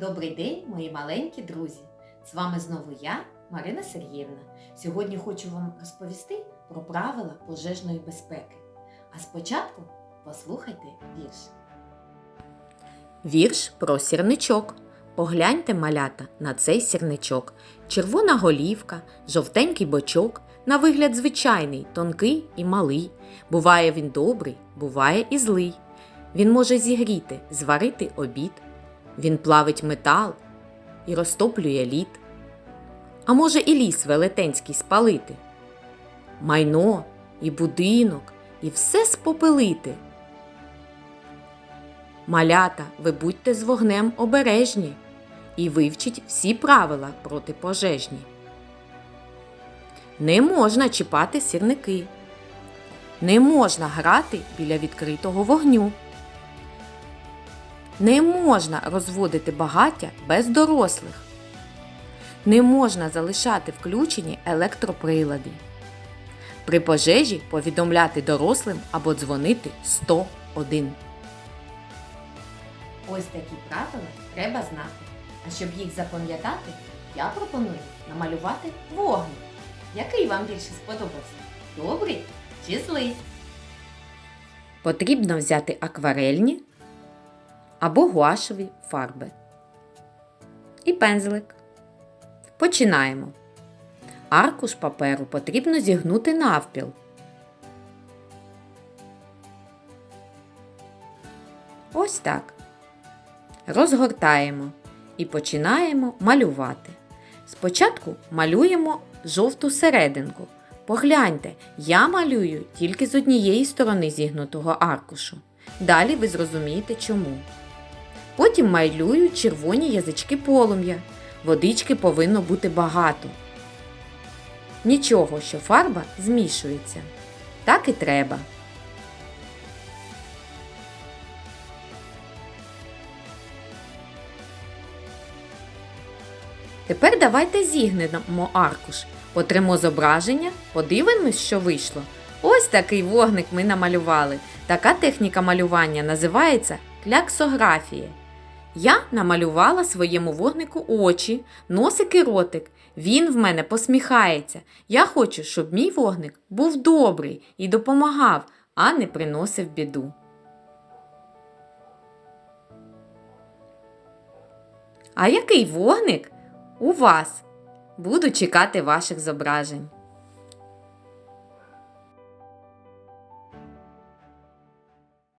Добрий день, мої маленькі друзі! З вами знову я, Марина Сергіївна. Сьогодні хочу вам розповісти про правила пожежної безпеки. А спочатку послухайте вірш. Вірш про сірничок. Погляньте, малята, на цей сірничок. Червона голівка, жовтенький бочок, на вигляд звичайний, тонкий і малий. Буває він добрий, буває і злий. Він може зігріти, зварити обід. Він плавить метал і розтоплює лід. А може і ліс велетенський спалити, майно і будинок, і все спопелити. Малята, ви будьте з вогнем обережні і вивчіть всі правила протипожежні. Не можна чіпати сірники. Не можна грати біля відкритого вогню. Не можна розводити багаття без дорослих. Не можна залишати включені електроприлади. При пожежі повідомляти дорослим або дзвонити 101. Ось такі правила треба знати. А щоб їх запам'ятати, я пропоную намалювати вогник. Який вам більше сподобався? Добрий чи злий? Потрібно взяти акварельні або гуашеві фарби. І пензлик. Починаємо. Аркуш паперу потрібно зігнути навпіл. Ось так. Розгортаємо і починаємо малювати. Спочатку малюємо жовту серединку. Погляньте, я малюю тільки з однієї сторони зігнутого аркушу. Далі ви зрозумієте чому. Потім малюю червоні язички полум'я. Водички повинно бути багато. Нічого, що фарба змішується. Так і треба. Тепер давайте зігнемо аркуш, потримо зображення, подивимось, що вийшло. Ось такий вогник ми намалювали. Така техніка малювання називається кляксографія. Я намалювала своєму вогнику очі, носик і ротик. Він в мене посміхається. Я хочу, щоб мій вогник був добрий і допомагав, а не приносив біду. А який вогник у вас? Буду чекати ваших зображень.